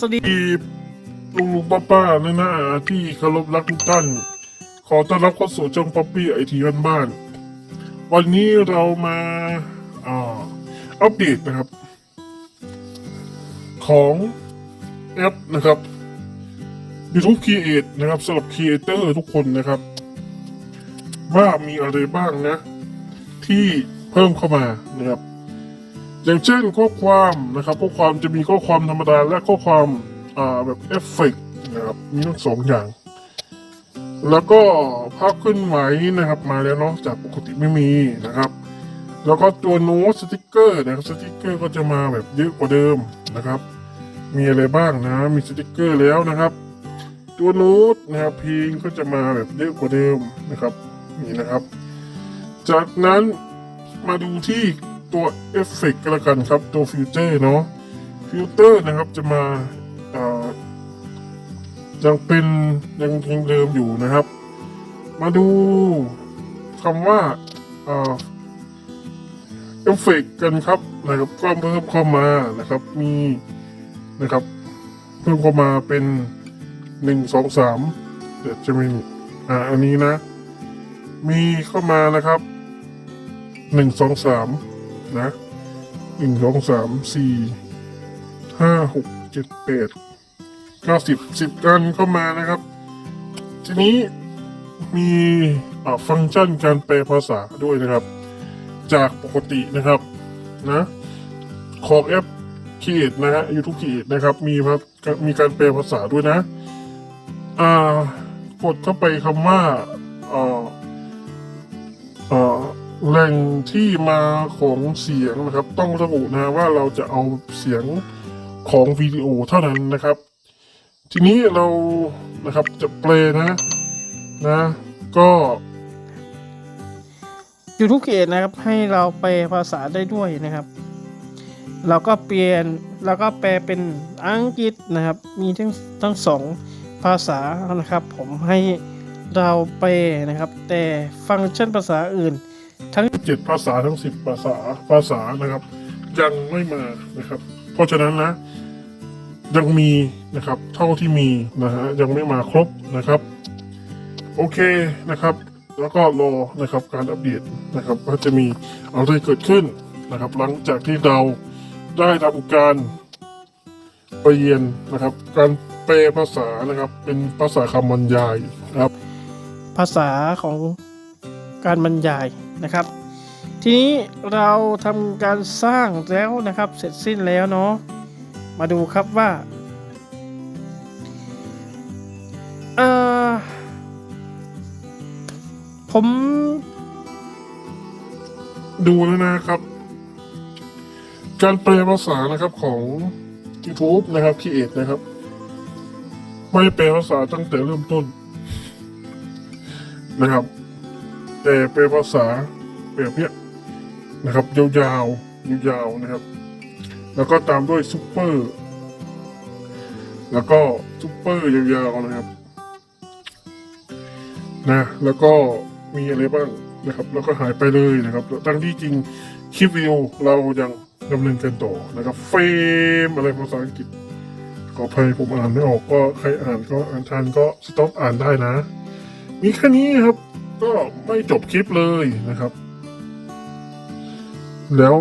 สวัสดีลุงลุงป้าป้าๆนะนะที่เคารพรักทุกท่าน ขอต้อนรับเข้าสู่ช่องป๊อปปี้ไอทีบ้านบ้านๆวันนี้เรามาอัปเดตนะครับ ของแอปนะครับ YouTube Create นะครับสำหรับ Creator ทุกคนนะครับ ว่ามีอะไรบ้างนะ ที่เพิ่มเข้ามานะครับ อย่างเช่นข้อความนะครับข้อความจะมีข้อความธรรมดาและข้อความาแบบเอฟเฟกต์นะครับมีทั้งสองอย่าง แล้วก็ภาพเคลื่อนไหวนะครับ มาแล้วเนาะจากปกติไม่มีนะครับ แล้วก็ตัวโน้ตสติกเกอร์นะครับสติกเกอร์ก็จะมาแบบเยอะกว่าเดิมนะครับ มีอะไรบ้างนะมีสติกเกอร์แล้วนะครับ ตัวโน้ตนะครับเพลงก็จะมาแบบเยอะกว่าเดิมนะครับนี่นะครับ จากนั้นมาดูที่ ตัวเอฟเฟกต์กันละกันครับ ตัวฟิลเตอร์เนาะฟิลเตอร์นะครับจะมายังเป็นยังยังเดิมอยู่นะครับ มาดูคำว่าเอฟเฟกต์กันครับนะครับก็เพิ่มเข้ามานะครับ มีนะครับ เพิ่มเข้ามาเป็นหนึ่งสองสามเดี๋ยวจะมีอ่าอันนี้นะ มีเข้ามานะครับหนึ่งสองสาม นะหนึ่งสองสามสี่ห้าหกเจ็ดแปดเก้าสิบสิบกันเข้ามานะครับ ทีนี้มีฟังก์ชันการแปลภาษาด้วยนะครับ จากปกตินะครับนะของแอปคีดนะฮะยูทูบคีดนะครับมีครับมีการแปลภาษาด้วยนะอ่ากดเข้าไปคำว่าอ่าเอ่อ แหล่งที่มาของเสียงนะครับ ต้องระบุนะว่าเราจะเอาเสียงของวิดีโอเท่านั้นนะครับ ทีนี้เรานะครับจะเปลนะนะก็ยูทูบเกตนะครับให้เราแปลภาษาได้ด้วยนะครับ เราก็เปลี่ยนแล้วก็แปลเป็นอังกฤษนะครับ มีทั้งทั้งสองภาษานะครับ ผมให้เราแปลนะครับ แต่ฟังก์ชันภาษาอื่น ทั้งเจ็ดภาษาทั้งสิบภาษาภาษานะครับ ยังไม่มานะครับ เพราะฉะนั้นนะ ยังมีนะครับ เท่าที่มีนะฮะยังไม่มาครบนะครับ โอเคนะครับ แล้วก็รอนะครับการอัปเดตนะครับ ว่าจะมีอะไรเกิดขึ้นนะครับ หลังจากที่เราได้ทำการไปเรียนนะครับ การแปลภาษานะครับ เป็นภาษาคำบรรยายนะครับ ภาษาของการบรรยาย นะครับ ทีนี้เราทำการสร้างแล้วนะครับ เสร็จสิ้นแล้วเนาะมาดูครับว่าผม ดูแล้วนะครับ การแปลภาษานะครับของ YouTube นะครับคีเอทนะครับ ไม่แปลภาษาตั้งแต่เริ่มต้นนะครับ แต่แปลภาษาแบบเนี้ยนะครับยาวๆยาวๆนะครับ แล้วก็ตามด้วยซุปเปอร์ แล้วก็ซุปเปอร์ยาวๆนะครับนะแล้วก็มีอะไรบ้างนะครับ แล้วก็หายไปเลยนะครับทั้งที่จริงคลิปวิดีโอเรายังดำเนินการต่อนะครับเฟรมอะไรภาษาอังกฤษขออภัยผมอ่านไม่ออกก็ใครอ่านก็อ่านทันก็สต็อปอ่านได้นะ มีแค่นี้ครับ ก็ไม่จบคลิปเลยนะครับ แล้ว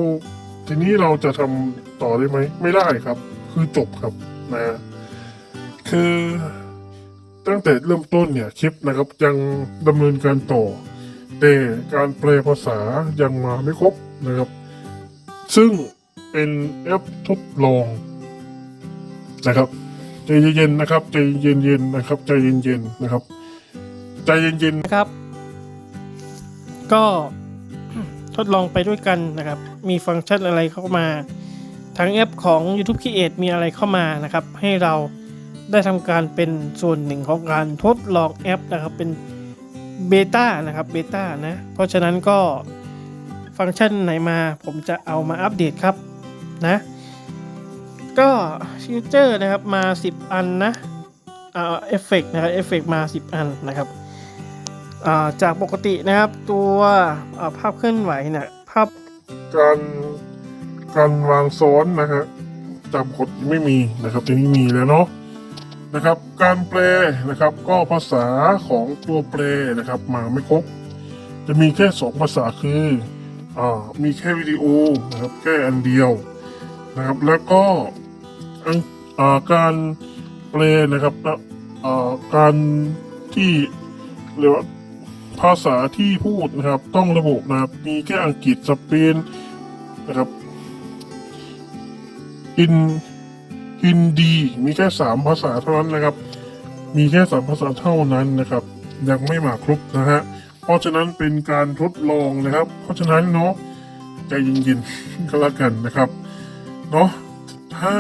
ทีนี้เราจะทำต่อได้ไหม ไม่ได้ครับ คือจบครับนะ คือตั้งแต่เริ่มต้นเนี่ยคลิปนะครับ ยังดำเนินการต่อ แต่การแปลภาษายังมาไม่ครบนะครับ ซึ่งเป็นแอปทดลองนะครับใจเย็นๆนะครับ ใจเย็นๆนะครับ ใจเย็นๆนะครับ ใจเย็นๆนะครับ ก็ทดลองไปด้วยกันนะครับ มีฟังก์ชันอะไรเข้ามาทางแอปของ YouTube Create มีอะไรเข้ามานะครับ ให้เราได้ทำการเป็นส่วนหนึ่งของการทดลองแอปนะครับ เป็นเบต้านะครับเบต้านะ เพราะฉะนั้นก็ฟังก์ชันไหนมาผมจะเอามาอัปเดตครับนะ ก็ฟิวเจอร์นะครับมา 10 อันนะอ่าเอฟเฟกนะครับเอฟเฟกมา 10 อันนะครับ จากปกตินะครับตัวาภาพเคลื่อนไหวเนี่ยภาพการการวางซ้อนนะฮะตามกฎไม่มีนะครับทีนี้มีแล้วเนาะนะครับ การแปลนะครับ ก็ภาษาของตัวแปลนะครับ มาไม่ครบ จะมีแค่สองภาษาคืออ่ามีแค่วิดีโอนะครับแค่อันเดียวนะครับ แล้วก็การแปลนะครับการที่เรียกว่า ภาษาที่พูดนะครับ ต้องระบุนะครับ มีแค่อังกฤษสเปนนะครับฮินฮินดี มีแค่สามภาษาเท่านั้นนะครับ มีแค่สามภาษาเท่านั้นนะครับ ยังไม่มาครบนะฮะเพราะฉะนั้นเป็นการทดลองนะครับ เพราะฉะนั้นเนาะใจเย็นๆก็แล้วกันนะครับเนาะถ้า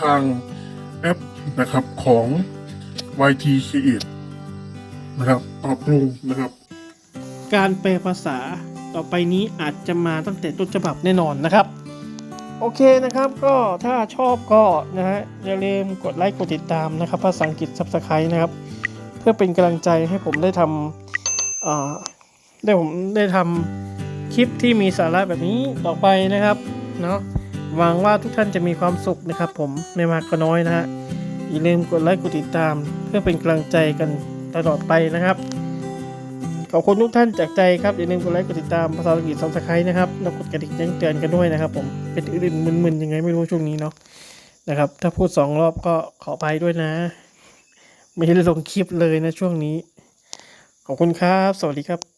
ทางแอปนะครับของ YT Create นะครับปรับปรุงนะครับ การแปลภาษาต่อไปนี้อาจจะมาตั้งแต่ต้นฉบับแน่นอนนะครับ โอเคนะครับก็ถ้าชอบก็นะฮะอย่าลืมกดไลค์กดติดตามนะครับภาษาอังกฤษ Subscribe นะครับ เพื่อเป็นกำลังใจให้ผมได้ทำได้ผมได้ทำคลิปที่มีสาระแบบนี้ต่อไปนะครับเนาะหวังว่าทุกท่านจะมีความสุขนะครับ ผมไม่มากก็น้อยนะฮะอย่าลืมกดไลค์กดติดตาม เพื่อเป็นกำลังใจกัน ตลอดไปนะครับ ขอบคุณทุกท่านจากใจครับอย่าลืมกดไลค์กดติดตามภาษาอังกฤษซับสไครต์นะครับแล้วกดกระดิ่งแจ้งเตือนกันด้วยนะครับ ผมเป็นอื่นมึนๆยังไงไม่รู้ช่วงนี้เนาะนะครับ ถ้าพูดสองรอบก็ขอไปด้วยนะ ไม่ได้ลงคลิปเลยนะช่วงนี้ ขอบคุณครับ สวัสดีครับ